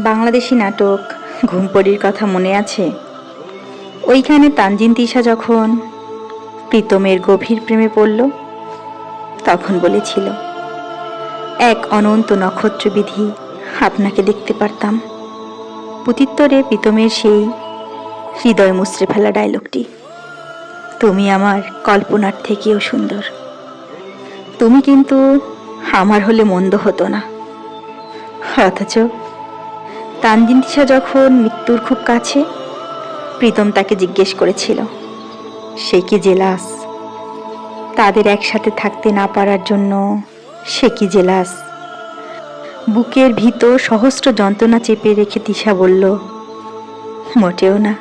বাংলাদেশি নাটক। ঘুমপড়ির কথা মনে আছে? ওইখানে তানজিন তিশা যখন প্রীতমের গভীর প্রেমে পড়ল, তখন বলেছিল, এক অনন্ত নক্ষত্রবিধি, আপনাকে দেখতে পারতাম। প্রত্যুত্তরে প্রীতমের সেই হৃদয় মুচড়ে ফেলা ডায়লগটি তুমি আমার কল্পনার থেকেও সুন্দর। তুমি কিন্তু আমার হলে মন্দ হতো না। অথচ তানজিন তিশা যখন মৃত্যুর খুব কাছে, প্রীতম তাকে জিজ্ঞেস করেছিল, সে কি জেলাস? তাদের একসাথে থাকতে না পারার জন্য সে কি জেলাস? বুকের ভিতর সহস্র যন্ত্রণা চেপে রেখে তিশা বলল, মোটেও না।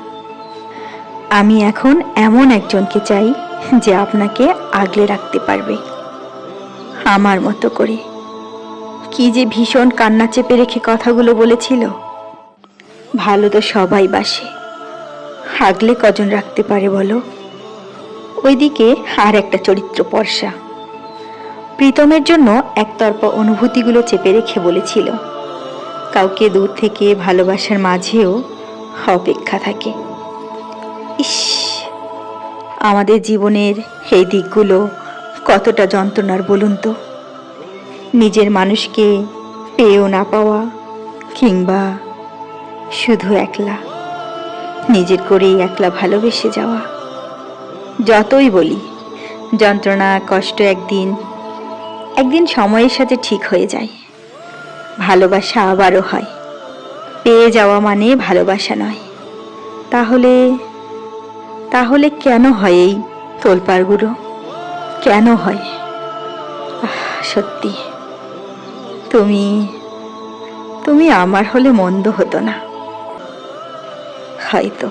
আমি এখন এমন একজনকে চাই যে আপনাকে আগলে রাখতে পারবে। আমার মতো করে। কি যে ভীষণ কান্না চেপে রেখে কথাগুলো বলেছিল ভালো তো সবাই বাসে। আগলে কজন রাখতে পারে বলো? ওইদিকে আর একটা চরিত্র পর্ষা প্রীতমের জন্য একতরফা অনুভূতিগুলো চেপে রেখে বলেছিল। কাউকে দূর থেকে ভালোবাসার মাঝেও অপেক্ষা থাকে। ইস, আমাদের জীবনের এই দিকগুলো কতটা যন্ত্রণার বলুন তো? নিজের মানুষকে পেয়েও না পাওয়া কিংবা শুধু একলা। নিজের করেই একলা ভালোবেসে যাওয়া। যতই বলি, যন্ত্রণা, কষ্ট একদিন একদিন সময়ের সাথে ঠিক হয়ে যায়। ভালোবাসা আবারও হয়। পেয়ে যাওয়া মানে ভালোবাসা নয়। তাহলে তাহলে কেন হয় এই তোলপাড়গুলো? কেন হয়? সত্যি। তুমি তুমি আমার হলে মন্দ হতো না। হয়তো